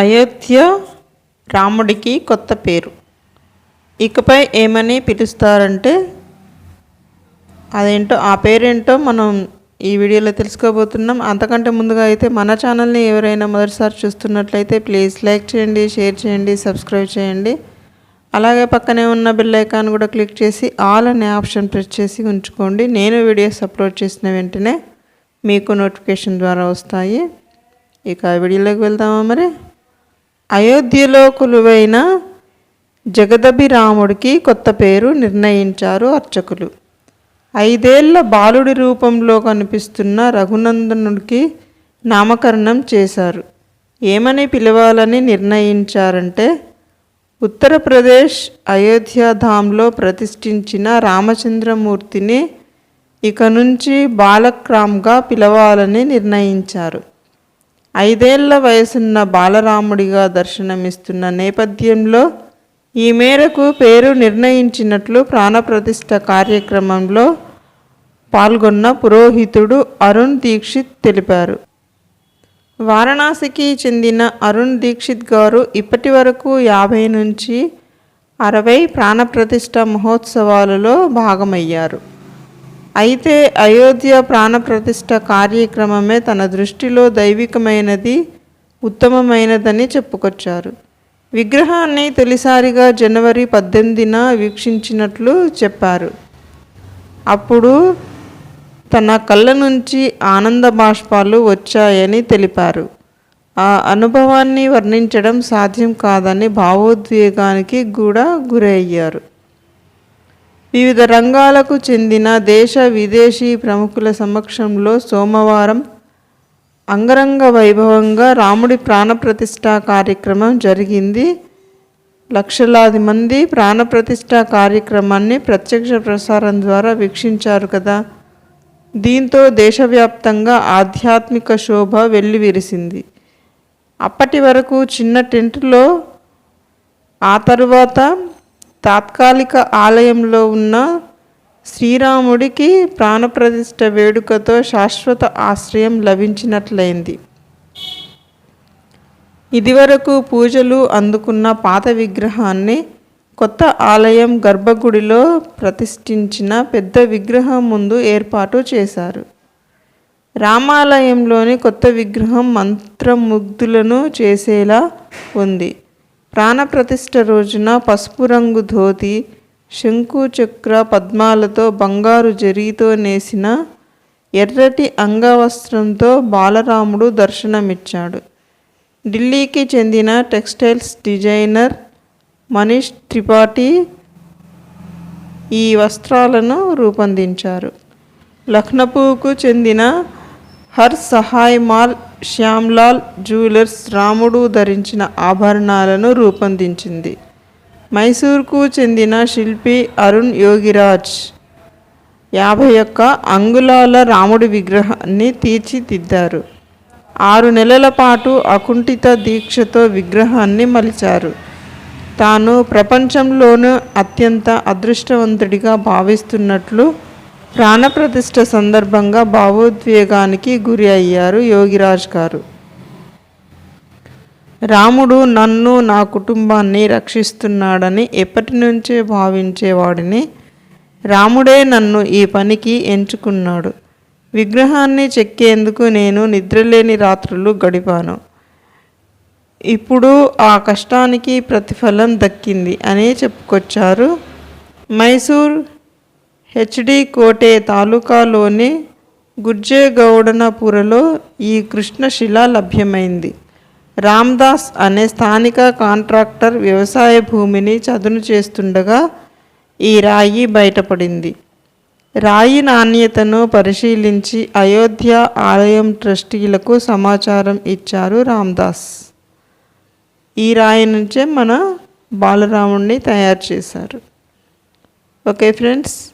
అయోధ్య రాముడికి కొత్త పేరు. ఇకపై ఏమని పిలుస్తారంటే అదేంటో ఆ పేరేంటో మనం ఈ వీడియోలో తెలుసుకోబోతున్నాం. అంతకంటే ముందుగా అయితే మన ఛానల్ని ఎవరైనా మొదటిసారి చూస్తున్నట్లయితే ప్లీజ్ లైక్ చేయండి షేర్ చేయండి సబ్స్క్రైబ్ చేయండి. అలాగే పక్కనే ఉన్న బెల్ ఐకాన్ కూడా క్లిక్ చేసి ఆల్ అనే ఆప్షన్ ప్రెస్ చేసి ఉంచుకోండి. నేను వీడియోస్ అప్లోడ్ చేసిన వెంటనే మీకు నోటిఫికేషన్ ద్వారా వస్తాయి. ఇక వీడియోలోకి వెళ్దామా మరి? అయోధ్యలో కొలువైన జగదభిరాముడికి కొత్త పేరు నిర్ణయించారు అర్చకులు. ఐదేళ్ళ బాలుడి రూపంలో కనిపిస్తున్న రఘునందనుడికి నామకరణం చేశారు. ఏమని పిలవాలని నిర్ణయించారంటే ఉత్తరప్రదేశ్ అయోధ్యాధాంలో ప్రతిష్ఠించిన రామచంద్రమూర్తిని ఇక నుంచి బాలక్రామ్గా పిలవాలని నిర్ణయించారు. ఐదేళ్ళ వయసున్న బాలరాముడిగా దర్శనమిస్తున్న నేపథ్యంలో ఈ మేరకు పేరు నిర్ణయించినట్లు ప్రాణప్రతిష్ఠ కార్యక్రమంలో పాల్గొన్న పురోహితుడు అరుణ్ దీక్షిత్ తెలిపారు. వారణాసికి చెందిన అరుణ్ దీక్షిత్ గారు ఇప్పటి వరకు యాభై నుంచి అరవై ప్రాణప్రతిష్ఠ మహోత్సవాలలో భాగమయ్యారు. అయితే అయోధ్య ప్రాణప్రతిష్ఠ కార్యక్రమమే తన దృష్టిలో దైవికమైనది ఉత్తమమైనదని చెప్పుకొచ్చారు. విగ్రహాన్ని తొలిసారిగా జనవరి పద్దెనిమిదిన వీక్షించినట్లు చెప్పారు. అప్పుడు తన కళ్ళ నుంచి ఆనంద బాష్పాలు వచ్చాయని తెలిపారు. ఆ అనుభవాన్ని వర్ణించడం సాధ్యం కాదని భావోద్వేగానికి కూడా గురయ్యారు. వివిధ రంగాలకు చెందిన దేశ విదేశీ ప్రముఖుల సమక్షంలో సోమవారం అంగరంగ వైభవంగా రాముడి ప్రాణప్రతిష్ఠ కార్యక్రమం జరిగింది. లక్షలాది మంది ప్రాణప్రతిష్ఠ కార్యక్రమాన్ని ప్రత్యక్ష ప్రసారం ద్వారా వీక్షించారు కదా. దీంతో దేశవ్యాప్తంగా ఆధ్యాత్మిక శోభ వెల్లివిరిసింది. అప్పటి వరకు చిన్న టెంట్లో ఆ తరువాత తాత్కాలిక ఆలయంలో ఉన్న శ్రీరాముడికి ప్రాణప్రతిష్ఠ వేడుకతో శాశ్వత ఆశ్రయం లభించినట్లయింది. ఇదివరకు పూజలు అందుకున్న పాత విగ్రహాన్ని కొత్త ఆలయం గర్భగుడిలో ప్రతిష్ఠించిన పెద్ద విగ్రహం ముందు ఏర్పాటు చేశారు. రామాలయంలోని కొత్త విగ్రహం మంత్రముగ్ధులను చేసేలా ఉంది. ప్రాణప్రతిష్ఠ రోజున పసుపు రంగు ధోతి శంకు చక్ర పద్మాలతో బంగారు జరీతో నేసిన ఎర్రటి అంగవస్త్రంతో బాలరాముడు దర్శనమిచ్చాడు. ఢిల్లీకి చెందిన టెక్స్టైల్స్ డిజైనర్ మనీష్ త్రిపాఠి ఈ వస్త్రాలను రూపొందించారు. లక్నపూకు చెందిన హర్ సహాయ్ మాల్ శ్యామ్లాల్ జ్యువెలర్స్ రాముడు ధరించిన ఆభరణాలను రూపొందించింది. మైసూర్కు చెందిన శిల్పి అరుణ్ యోగిరాజ్ యాభై ఒక్క అంగుళాల రాముడి విగ్రహాన్ని తీర్చిదిద్దారు. ఆరు నెలల పాటు అకుంఠిత దీక్షతో విగ్రహాన్ని మలిచారు. తాను ప్రపంచంలోనూ అత్యంత అదృష్టవంతుడిగా భావిస్తున్నట్లు ప్రాణప్రతిష్ఠ సందర్భంగా భావోద్వేగానికి గురి అయ్యారు యోగిరాజ్ గారు. రాముడు నన్ను నా కుటుంబాన్ని రక్షిస్తున్నాడని ఎప్పటి నుంచే భావించేవాడిని. రాముడే నన్ను ఈ పనికి ఎంచుకున్నాడు. విగ్రహాన్ని చెక్కేందుకు నేను నిద్రలేని రాత్రులు గడిపాను. ఇప్పుడు ఆ కష్టానికి ప్రతిఫలం దక్కింది అని చెప్పుకొచ్చారు మైసూర్ హెచ్డి కోటే తాలూకాలోని గుర్జేగౌడనపురలో ఈ కృష్ణశిల లభ్యమైంది. రామ్దాస్ అనే స్థానిక కాంట్రాక్టర్ వ్యవసాయ భూమిని చదును చేస్తుండగా ఈ రాయి బయటపడింది. రాయి నాణ్యతను పరిశీలించి అయోధ్య ఆలయం ట్రస్టీలకు సమాచారం ఇచ్చారు రామ్దాస్. ఈ రాయి నుంచే మన బాలరాముడిని తయారు చేశారు. Okay friends.